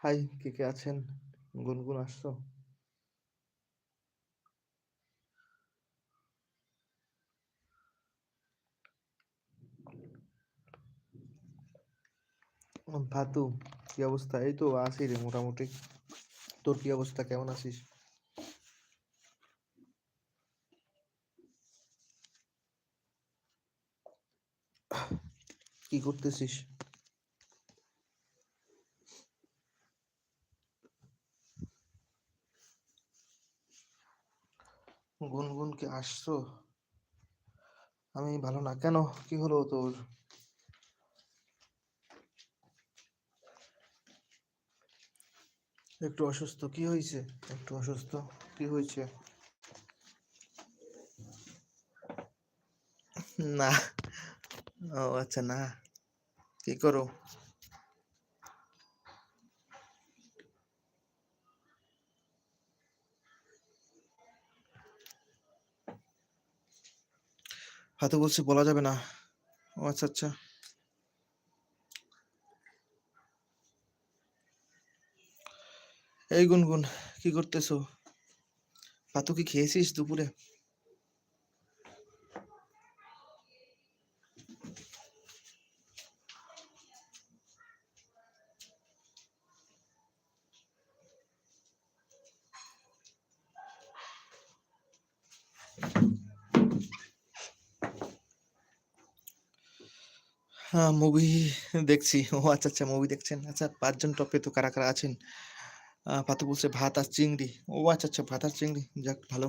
High কে কে আছেন? গুনগুন আসছো? ভাতু, কি অবস্থা? এই তো আছি রে মোটামুটি। তোর কি অবস্থা? কেমন আছিস? কি করতেছিস? গুনগুন কি আসছো? আমি ভালো না। কেন? কি হলো তোর? একটু অসুস্থ, কি হয়েছে? একটু অসুস্থ, কি হয়েছে? না। ও আচ্ছা না। কি করো? হাতে বলছি বলা যাবে না। ও আচ্ছা আচ্ছা। এই গুনগুন, কি করতেছো? পাতু কি খেয়েছিস দুপুরে? হ্যাঁ মুভি দেখছি। ও আচ্ছা আচ্ছা মুভি দেখছেন? আচ্ছা পাঁচজন টপে তো কারা কারা আছেন? পাতু বলছে ভাত আর চিংড়ি। ও আচ্ছা আচ্ছা ভাত আর চিংড়ি, যাক, ভালো।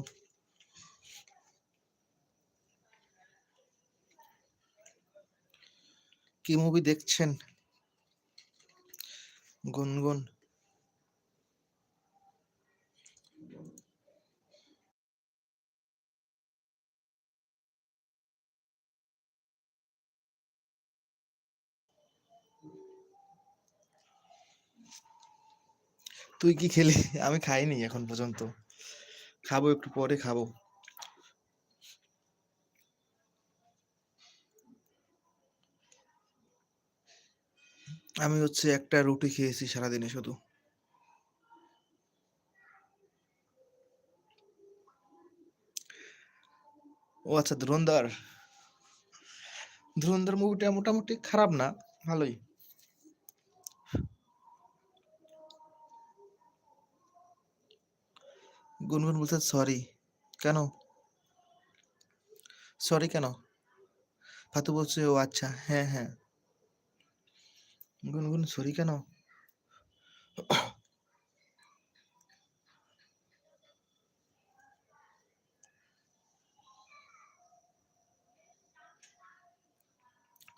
কি মুভি দেখছেন? গুনগুন। তুই কি খেলি? আমি খাইনি এখন পর্যন্ত। খাব একটু পরে খাব। আমি হচ্ছে একটা রুটি খেয়েছি সারাদিনে শুধু। ও আচ্ছা ধুরন্ধর। ধুরন্ধর মুভিটা মোটামুটি খারাপ না, ভালোই। গুনগুন বলছে, সরি, কেন? সরি কেন? ফাতু বলছে, ও আচ্ছা হ্যাঁ হ্যাঁ। গুনগুন, সরি কেন?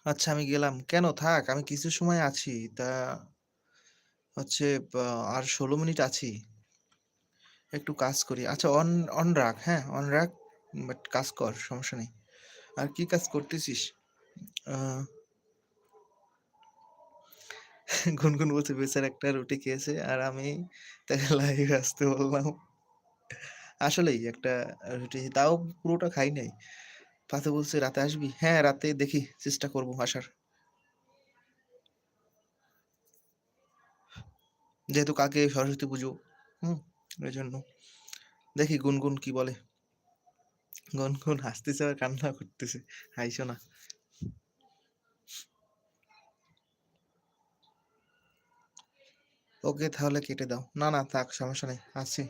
আচ্ছা আমি গেলাম। কেন? থাক, আমি কিছু সময় আছি। তা হচ্ছে আর ষোলো মিনিট আছি। একটু কাজ করি। আচ্ছা অন অন রাখ হ্যাঁ অন রাখ বাট কাজ কর, সমস্যা নেই। আর কি কাজ করতেছিস? গুনগুন বলছে, বেচার একটা রুটি খেয়েছে আর আমি তাকে লাইভে আসতে বললাম। আসলেই একটা রুটি, তাও পুরোটা খাই নাই। পাতে বলছে, রাতে আসবি? হ্যাঁ রাতে দেখি, চেষ্টা করব আসার। যেহেতু কাকে সরস্বতী পুজো, হুম এই জন্য। দেখি গুনগুন কি বলে। গুনগুন হাসতেছে আর কান্না করতেছে। হাইছো না। ওকে তাহলে কেটে দাও। না না, থাক, সমস্যা নেই আছি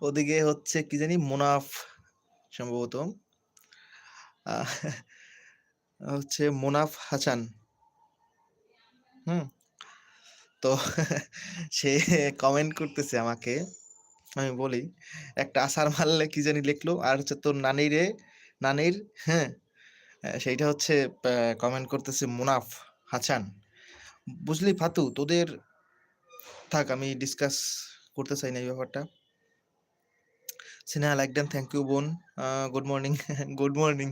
ওদিকে হচ্ছে কি জানি, মুনাফ সম্ভবত। হচ্ছে মোনাফ হাসান। হুম? তো সে কমেন্ট করতেছে আমাকে। আমি বলি, একটা আসার মারলে কি জানি লিখলো? আর হচ্ছে তোর নানিরে, নানির হ্যাঁ সেইটা হচ্ছে কমেন্ট করতেছে মুনাফ হাসান। বুঝলি ফাতু, তোদের, থাক আমি ডিসকাস করতে চাই না এই ব্যাপারটা। Sneha like done thank you বোন। Good morning, good morning.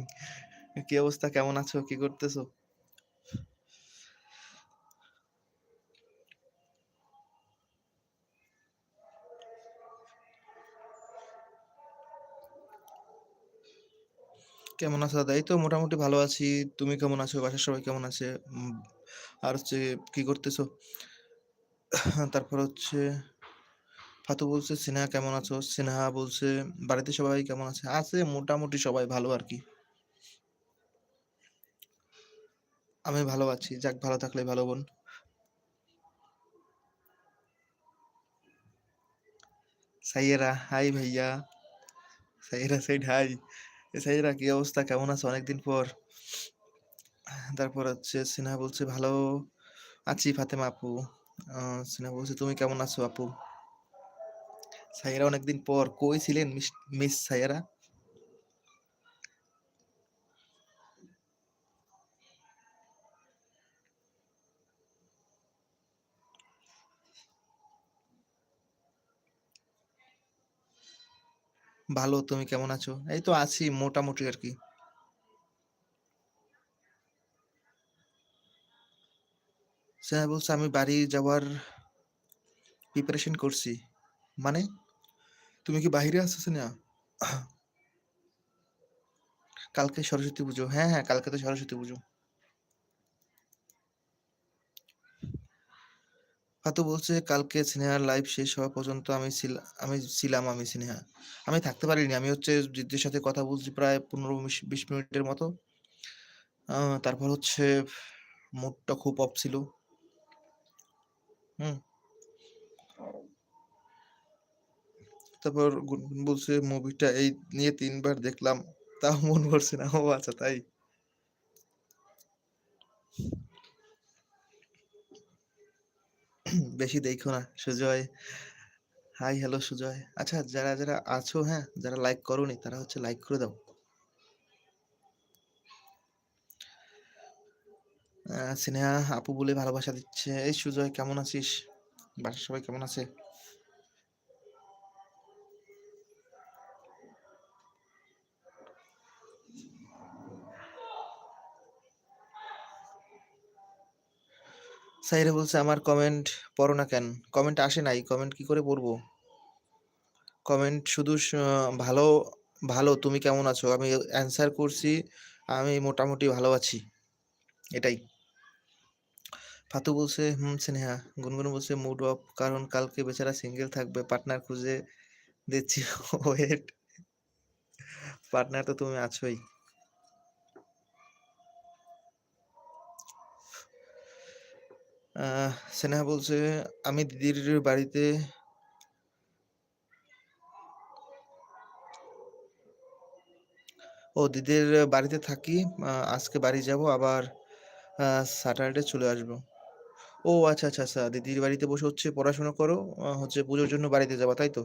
কি অবস্থা? কেমন আছো? কি করতেছো? কেমন আছো দাদা? এই তো মোটামুটি ভালো আছি। তুমি কেমন আছো? বাসার সবাই কেমন আছে? আর হচ্ছে কি করতেছো? তারপর হচ্ছে ফাতু বলছে, "স্নেহা কেমন আছো?" স্নেহা বলছে, "বাড়িতে সবাই কেমন আছে?" আছে মোটামুটি সবাই ভালো আর কি আমি ভালো আছি। যাক ভালো থাকলে ভালো বোন। সাইয়েরা, হাই ভাইয়া। সাইয়েরা সেড হাই। সাইয়েরা কি অবস্থা? কেমন আছো? অনেকদিন পর। তারপর হচ্ছে সিনহা বলছে, "ভালো আছি ফাতেমা আপু।" স্নেহা বলছে, "তুমি কেমন আছো আপু?" সাইয়েরা অনেকদিন পর। কই ছিলেন মিস সাইয়েরা? ভালো, তুমি কেমন আছো? এই তো আছি মোটামুটি আরকি। স্নেহা বলছে, "আমি বাড়ি যাওয়ার প্রিপারেশন করছি।" মানে? তুমি কি বাহিরে আছো স্নেহা? কালকে সরস্বতী পুজো। হ্যাঁ, হ্যাঁ, কালকে তো সরস্বতী পুজো। ফাতু বলছে, "কালকে স্নেহার লাইভ শেষ হওয়া পর্যন্ত আমি আমি ছিলাম আমি স্নেহা। আমি থাকতে পারিনি। আমি হচ্ছে জিদ্দির সাথে কথা বলছি প্রায় ১৫ মিশ ২০ মিনিটের মতো। তারপর হচ্ছে মুডটা খুব অফ ছিল। হুম? তারপর গুনগুন বলছে, "মুভিটা এই নিয়ে তিনবার দেখলাম। তাও মন ভরছে না।" ও আচ্ছা তাই? বেশি দেখো না। Sujoy, hi hello Sujoy. আচ্ছা যারা, যারা আছো হ্যাঁ, যারা লাইক করোনি তারা হচ্ছে লাইক করে দাও। স্নেহা আপু বলে ভালোবাসা দিচ্ছে। এই সুজয় কেমন আছিস? বাসার সবাই কেমন আছে? সাইরা বলছে, "আমার কমেন্ট পড়ো না কেন?" কমেন্ট আসে নাই। কমেন্ট কি করে পড়ব? কমেন্ট শুধু ভালো, ভালো তুমি কেমন আছো? আমি অ্যান্সার করছি, আমি মোটামুটি ভালো আছি। এটাই। ফাতু বলছে, "হুম স্নেহা।" গুনগুন বলছে, "মুড অফ কারণ কালকে বেচারা সিঙ্গেল থাকবে। পার্টনার খুঁজে দিচ্ছি ওয়েট।" পার্টনার তো তুমি আছোই। স্নেহা বলছে, "আমি দিদির বাড়িতে" ও দিদির বাড়িতে থাকি। আজকে বাড়ি যাব আবার স্যাটারডে চলে আসব ও আচ্ছা, আচ্ছা, আচ্ছা। দিদির বাড়িতে বসে হচ্ছে পড়াশোনা করো। হচ্ছে পুজোর জন্য বাড়িতে যাবা, তাই তো?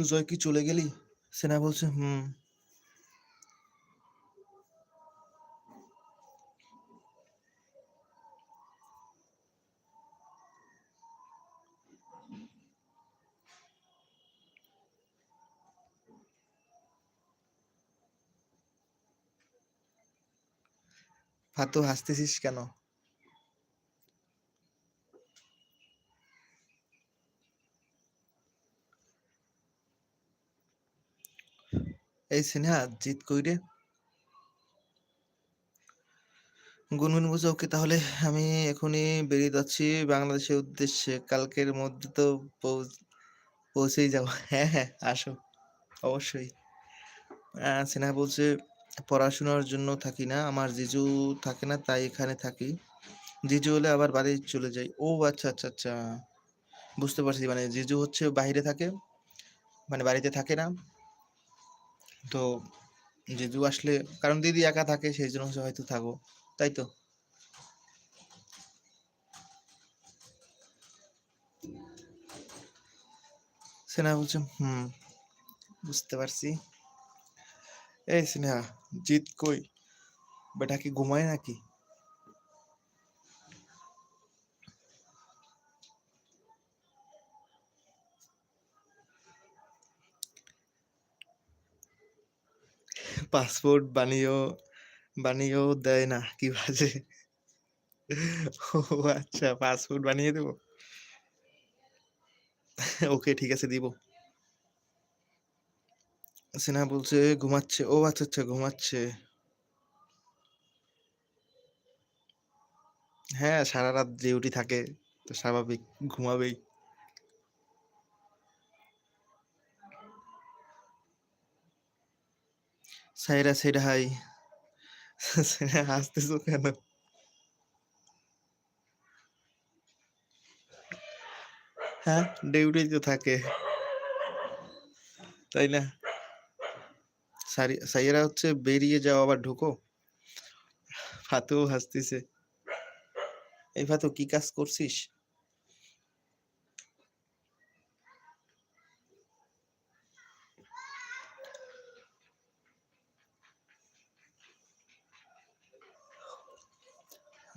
সুজয় কি চলে গেলি? স্নেহা বলছে, "হুম।" ফাতু হাসতেছিস কেন? এই স্নেহা জিত কই রে? গুনগুন বলছে, "ওকে তাহলে আমি এখনই বেরিয়ে যাচ্ছি বাংলাদেশের উদ্দেশ্যে। কালকের মধ্যে তো পৌঁছ পৌঁছেই যাব।" হ্যাঁ, হ্যাঁ, আসো। অবশ্যই। স্নেহা বলছে, "পড়াশোনার জন্য থাকি না। আমার জিজু থাকে না তাই এখানে থাকি। জিজু হলে আবার বাড়ি চলে যাই।" ও আচ্ছা, আচ্ছা, আচ্ছা। বুঝতে পারছি। মানে জিজু হচ্ছে বাইরে থাকে। মানে বাড়িতে থাকে না। তো জেজু আসলে কারণ দিদি একা থাকে সেই জন্য হয়তো থাকো। তাই তো? স্নেহা বলছে, "হুম।" বুঝতে পারছি। এই স্নেহা, জিৎ কই? বেটা কি ঘুমায় নাকি? পাসপোর্ট বানিয়েও বানিয়েও দেয় না, কি বাজে! ও আচ্ছা, পাসপোর্ট বানিয়ে দেব? ওকে, ঠিক আছে দিব। স্নেহা বলছে ঘুমাচ্ছে। ও আচ্ছা, আচ্ছা ঘুমাচ্ছে। হ্যাঁ, সারারাত ডিউটি থাকে। তো স্বাভাবিক ঘুমাবেই। সাইরা সাইরা হাই। হাসতেছো কেন? হ্যাঁ, ডিউটি তো থাকে। তাই না? সারি সাইয়ারা হচ্ছে বেরিয়ে যাও আবার ঢুকো। ফাতুও হাসতেছে। এই ফাতু কি কাজ করছিস?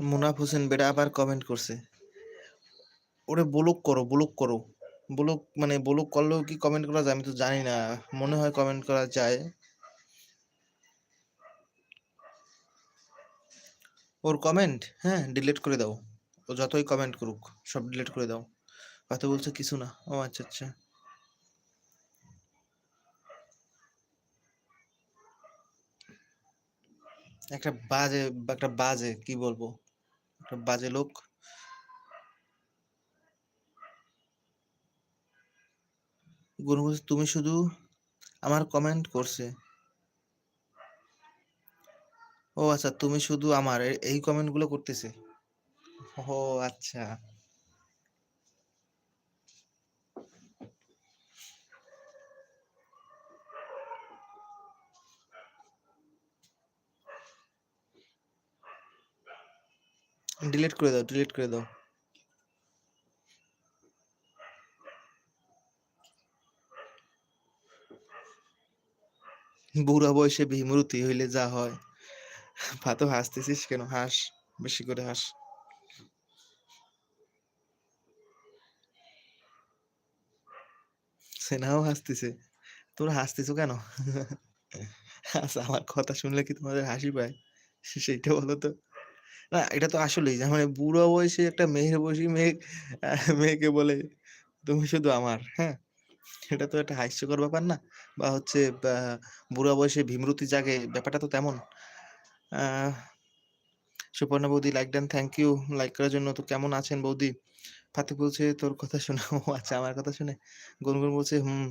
মুনাফ হোসেন বেটা আবার কমেন্ট করছে। ওরে ব্লক করো, ব্লক করো। ব্লক মানে ব্লক করলেও কি কমেন্ট করা যায়? আমি তো জানি না। মনে হয় কমেন্ট করা যায়। ওর কমেন্ট, হ্যাঁ, ডিলিট করে দাও। ও যতই কমেন্ট করুক, সব ডিলিট করে দাও। ফাতু বলছে কিছু না। ও আচ্ছা, আচ্ছা। একটা বাজে একটা বাজে কি বলব? বাজে লোক। তুমি শুধু আমার কমেন্ট করছে। ও আচ্ছা, তুমি শুধু আমার এই এই কমেন্টগুলো করতেছে? ও আচ্ছা। ডিলিট করে দাও, ডিলিট করে দাও। বুড়া বয়সে বিমূর্তি হইলে যা হয়। ফাতু হাসতেছিস কেন? হাস, বেশি করে হাস। স্নেহাও হাসতেছে। তোমরা হাসতেছো কেন? আমার কথা শুনলে কি তোমাদের হাসি পায়? সেইটা বলো তো? না, এটা তো আসলেই মানে বুড়া বয়সে একটা মেয়ের বয়সী মেয়ে মেয়েকে বলে, তুমি শুধু আমার, হ্যাঁ? এটা তো একটা হাস্যকর ব্যাপার না? বা হচ্ছে বুড়া বয়সে ভীমরতি জাগে, ব্যাপারটা তো তেমন। সুপর্ণা বৌদি লাইক দেন, থ্যাংক ইউ লাইক করার জন্য। তো কেমন আছেন বৌদি? ফাতে বলছে তোর কথা শুনে ও আচ্ছা, আমার কথা শুনে? গুনগুন বলছে হুম।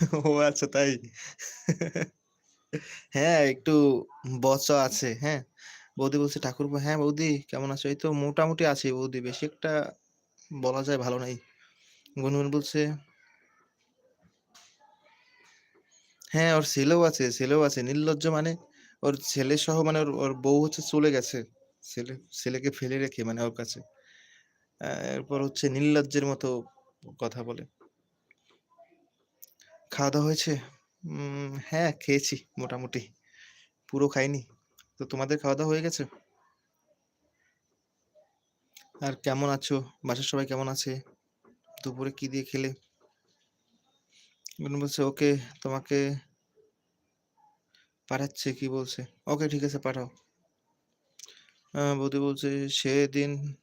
ও আচ্ছা তাই? হ্যাঁ, একটু বচা আছে, হ্যাঁ? বৌদি বলছে ঠাকুরপো হ্যাঁ, বৌদি কেমন আছো? এই তো মোটামুটি আছি বৌদি, বেশি একটা বলা যায় ভালো নাই। গুনগুন বলছে হ্যাঁ, ওর ছেলেও আছে, ছেলেও আছে। নির্লজ্জ মানে ওর ছেলে সহ মানে ওর ওর বউ হচ্ছে চলে গেছে। ছেলে ছেলেকে ফেলে রেখে মানে ওর কাছে। এরপর হচ্ছে নির্লজ্জের মতো কথা বলে। খাওয়া-দাওয়া হয়েছে? হ্যাঁ, খেয়েছি মোটামুটি। পুরো খাইনি। তো তোমাদের খাওয়া-দাওয়া হয়ে গেছে? আর কেমন আছো? বাসার সবাই কেমন আছে? দুপুরে কি দিয়ে খেলে? বলছে ওকে, তোমাকে পাঠাচ্ছে কি বলছে? ওকে, ঠিক আছে পাঠাও। বৌদি বলছে সেদিন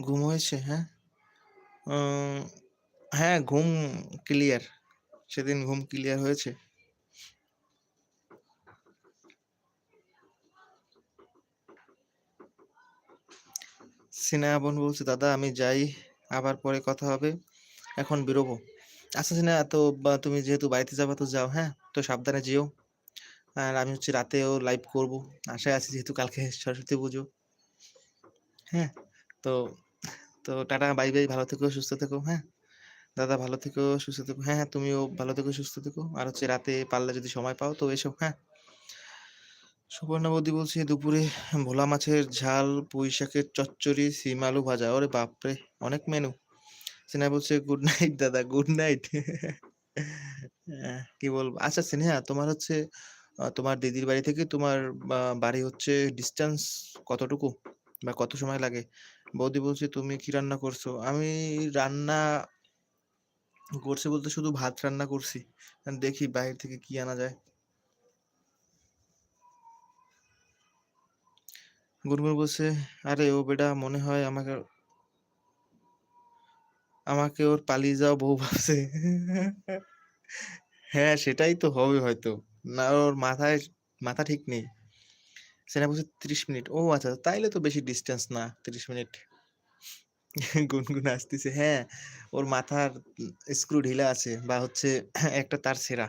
ঘুম হয়েছে, হ্যাঁ? হ্যাঁ, ঘুম ক্লিয়ার। সেদিন ঘুম ক্লিয়ার হয়েছে। সিনেহা বোন বলছে, দাদা আমি যাই, আবার পরে কথা হবে। এখন বেরোবো। আচ্ছা সিনেহা তো তুমি যেহেতু বাড়িতে যাবা তো যাও, হ্যাঁ? তো সাবধানে যেও। আর আমি হচ্ছে রাতেও লাইভ করব। আশায় আছি যেহেতু কালকে সরস্বতী পুজো। হ্যাঁ? তো তো টাটা, বাই, বাই। ভালো থেকো, সুস্থ থেকো, হ্যাঁ? দাদা ভালো থেকো, সুস্থ থেকো। হ্যাঁ, হ্যাঁ, তুমিও ভালো থেকো, সুস্থ থেকো। আর হচ্ছে রাতে পারলে যদি সময় পাও তো এসো, হ্যাঁ? সুপর্ণা বৌদি বলছে দুপুরে ভোলা মাছের ঝাল, পুঁই শাকের চচ্চড়ি, সিম আলু ভাজা। ওরে বাপরে! অনেক মেনু। স্নেহা বলছে, "গুড নাইট দাদা, গুড নাইট।" অ্যা কি বলব? আচ্ছা স্নেহা তোমার হচ্ছে তোমার দিদির বাড়ি থেকে তোমার বাড়ি হচ্ছে ডিসট্যান্স কতটুকু? বা কত সময় লাগে? বৌদি বলছে, "তুমি কি রান্না করছ?" আমি রান্না করছি বলতে শুধু ভাত রান্না করছি। দেখি বাইরে থেকে কি আনা যায়। গুনগুন বলছে, "আরে ও বেটা মনে হয় আমাকে" "আমাকে ওর পালিয়ে যাওয়া বউ ভাবছে।" হ্যাঁ, সেটাই তো হবে হয়তো। না ওর মাথায় মাথা ঠিক নেই। স্নেহা বলছে ৩০ মিনিট। ও আচ্ছা, তাইলে তো বেশি ডিস্টেন্স না ৩০ মিনিট। গুনগুন হাসতেছে। হ্যাঁ, ওর মাথার স্ক্রু ঢিলা আছে বা হচ্ছে একটা তার ছেঁড়া।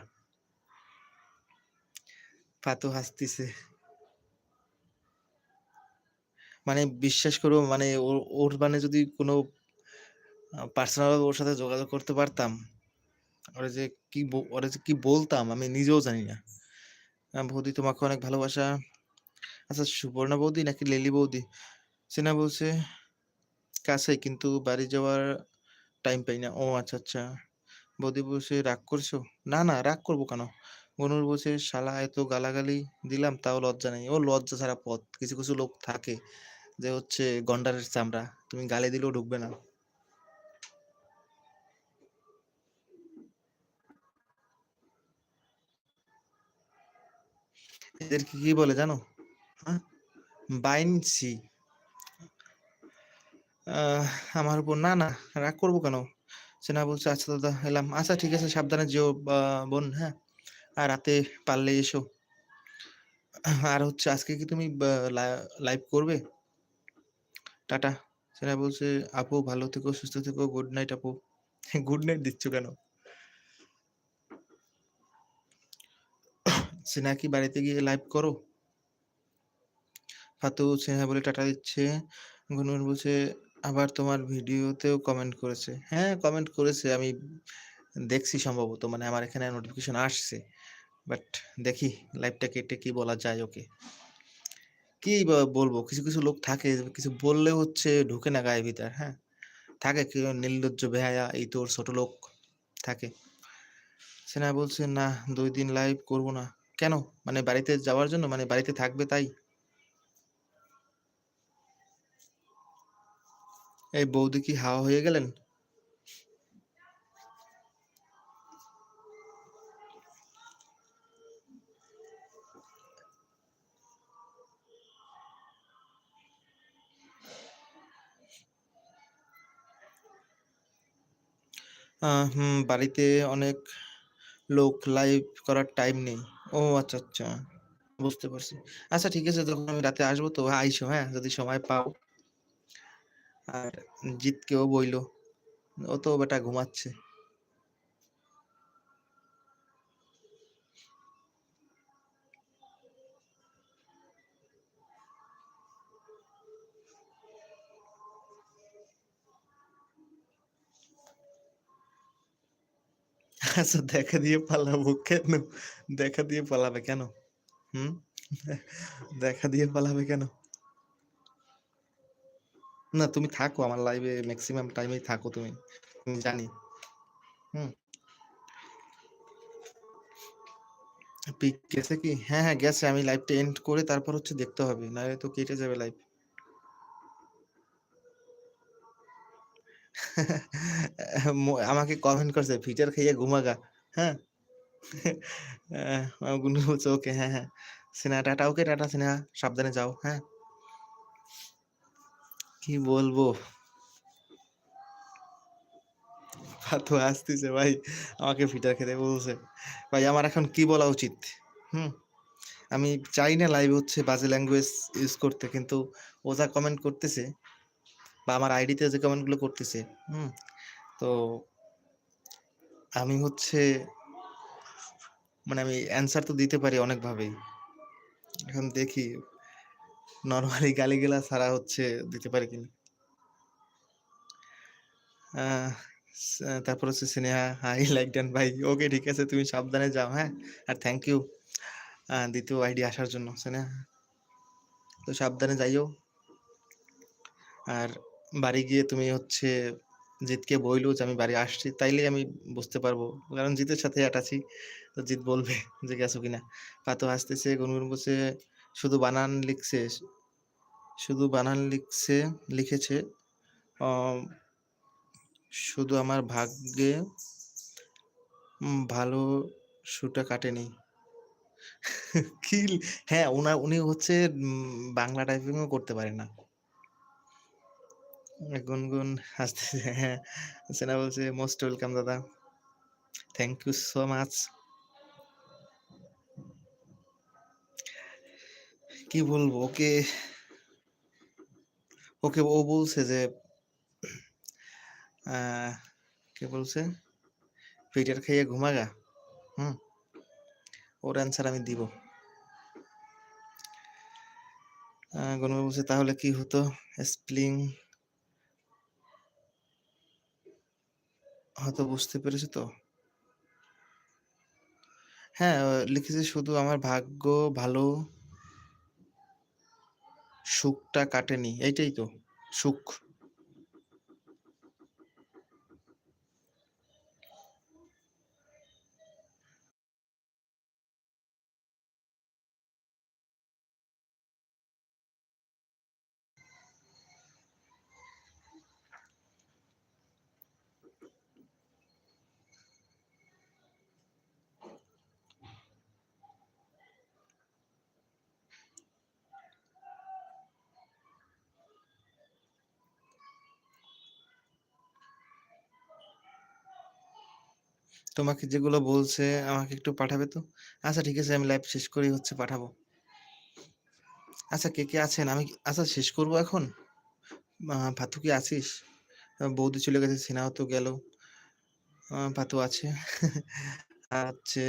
ফাতু হাসতিছে। মানে বিশ্বাস করো মানে ওর মানে যদি কোনো পার্সোনাল ওর সাথে যোগাযোগ করতে পারতাম, ওরে যে কি ওরে যে কি বলতাম আমি নিজেও জানি না। বৌদি তোমাকে অনেক ভালোবাসা। আচ্ছা সুবর্ণা বৌদি নাকি লিলি বৌদি? স্নেহা বলছে, "কাছেই কিন্তু বাড়ি যাওয়ার টাইম পাই না।" ও আচ্ছা, আচ্ছা। বৌদি বসে "রাগ করছ?" না, না রাগ করব কেন? গনুর বসে "শালা এত গালাগালি দিলাম তাও লজ্জা নেই।" ও লজ্জা ছাড়া পথ। কিছু, কিছু লোক থাকে যে হচ্ছে গন্ডারের চামড়া। তুমি গালি দিলেও ঢুকবে না। এদেরকে কি বলে জানো? হ্যাঁ? বাইনছি। আমার উপর না, না রাগ করব কেন? স্নেহা বলছে, "আচ্ছা দাদা এলাম।" আচ্ছা ঠিক আছে সাবধানে যেও বোন, হ্যাঁ? আর রাতে পারলে এসো। আর হচ্ছে আজকে কি তুমি লাইভ করবে? টাটা। স্নেহা বলছে, "আপু ভালো থেকো, সুস্থ থেকো। গুড নাইট আপু।" গুড নাইট দিচ্ছ কেন? স্নেহা কি বাড়িতে গিয়ে লাইভ করো? ফাতু স্নেহা বলে টাটা দিচ্ছে। গুনগুন বলছে, "আবার তোমার ভিডিওতেও কমেন্ট করেছে।" হ্যাঁ, কমেন্ট করেছে। আমি দেখছি সম্ভবত। মানে আমার এখানে নোটিফিকেশন আসছে। বাট দেখি লাইভটা কেটে কি বলা যায় ওকে। কি বলব? কিছু, কিছু লোক থাকে কিছু বললে হচ্ছে ঢুকে না গায়ে ভিতর, হ্যাঁ? থাকে কেউ নির্লজ্জ বেহায়া এই তোর ছোট লোক থাকে। স্নেহা বলছে, "না দুই দিন লাইভ করব না।" কেন? মানে বাড়িতে যাওয়ার জন্য? মানে বাড়িতে থাকবে তাই? এই বৌদি কি হাওয়া হয়ে গেলেন? হুম, বাড়িতে অনেক লোক লাইভ করার টাইম নেই। ও আচ্ছা, আচ্ছা। বুঝতে পারছি। আচ্ছা ঠিক আছে তখন আমি রাতে আসব তো আইসো, হ্যাঁ? যদি সময় পাও। আর জিতকেও বইলো। ও তো বেটা ঘুমাচ্ছে। আচ্ছা দেখা দিয়ে পালাবো কেন? দেখা দিয়ে পালাবে কেন? হুম? দেখা দিয়ে পালাবে কেন? না তুমি থাকো আমার লাইভে ম্যাক্সিমাম টাইমেই থাকো তুমি। জানি। হুম? পিক গেছে কি? হ্যাঁ, হ্যাঁ গেছে। আমি লাইভটা এন্ড করে তারপর হচ্ছে দেখতে হবে। নাহলে তো কেটে যাবে লাইভ। আমাকে কমেন্ট করছে, "ফিচার খাইয়া ঘুমাগা।" হ্যাঁ? গুনগুন বলছে, "ওকে, হ্যাঁ, হ্যাঁ।" Sneha tata. Okay tata Sneha. সাবধানে যাও, হ্যাঁ? কি বলব? ফাতু হাসতেছে ভাই। আমাকে ফিটার খেতে বলছে। ভাই আমার এখন কি বলা উচিত? হুম? আমি চাই না লাইভে হচ্ছে বাজে ল্যাঙ্গুয়েজ ইউজ করতে। কিন্তু ও যা কমেন্ট করতেছে বা আমার আইডিতে যে কমেন্টগুলো করতেছে, হুম? তো আমি হচ্ছে মানে আমি অ্যান্সার তো দিতে পারি অনেকভাবেই। এখন দেখি নরমালি গালিগালাজ ছাড়া হচ্ছে দিতে পারি কিনা। তারপর হচ্ছে স্নেহা, হাই লাইক ডান ভাই। ওকে ঠিক আছে তুমি সাবধানে যাও, হ্যাঁ? আর থ্যাংক ইউ। ২য় আইডি আসার জন্য, না? তো সাবধানে যাইও। আর বাড়ি গিয়ে তুমি হচ্ছে জিতকে বইলো যে আমি বাড়ি আসছি, তাইলেই আমি বুঝতে পারব। কারণ জিতের সাথে আছি। তো জিত বলবে যে গেছো কিনা। পাতো হাসতেছে, গুনগুন বলছে, "শুধু বানান লিখছে শুধু বানান লিখছে লিখেছে। শুধু আমার ভাগ্যে ভালো শুটা কাটেনি।" কি হ্যাঁ, উনা উনি হচ্ছে বাংলা টাইপিংও করতে পারে না। গুনগুন হাসতেছে হ্যাঁ, সেনা বলছে, "মোস্ট ওয়েলকাম দাদা। Thank you so much." কি বলব? ওকে ওকে ও বলছে যে কি বলছে? "ফিটার খাইয়া ঘুমাগা।" হুম? ওর অ্যান্সার আমি দিব। বলছে, "তাহলে কি হতো? স্প্লিং হয়তো বুঝতে পেরেছ তো? হ্যাঁ, লিখেছে শুধু আমার ভাগ্য ভালো সুখটা কাটেনি। এইটাই তো, সুখ। তোমাকে যেগুলো বলছে আমাকে একটু পাঠাবে তো? আচ্ছা ঠিক আছে আমি লাইভ শেষ করি হচ্ছে পাঠাবো। আচ্ছা কে, কে আছেন? আমি আচ্ছা শেষ করব এখন? ফাতু কি আছিস? বৌদি চলে গেছে, সিনাও তো গেল। ফাতু আছে।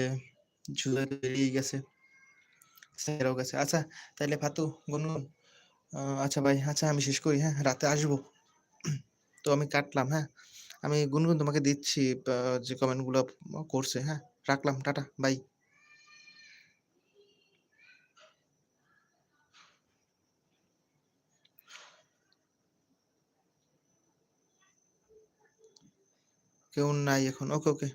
জুয়েল বেরিয়ে গেছে। সাইরাও গেছে। আচ্ছা তাইলে ফাতু, গুনগুন আচ্ছা ভাই, আচ্ছা আমি শেষ করি, হ্যাঁ? রাতে আসব। তো আমি কাটলাম, হ্যাঁ? আমি গুনগুন তোমাকে দিচ্ছি যে কমেন্টগুলো করছে, হ্যাঁ? রাখলাম। Tata, bye. কেউ নাই এখন। ওকে, ওকে।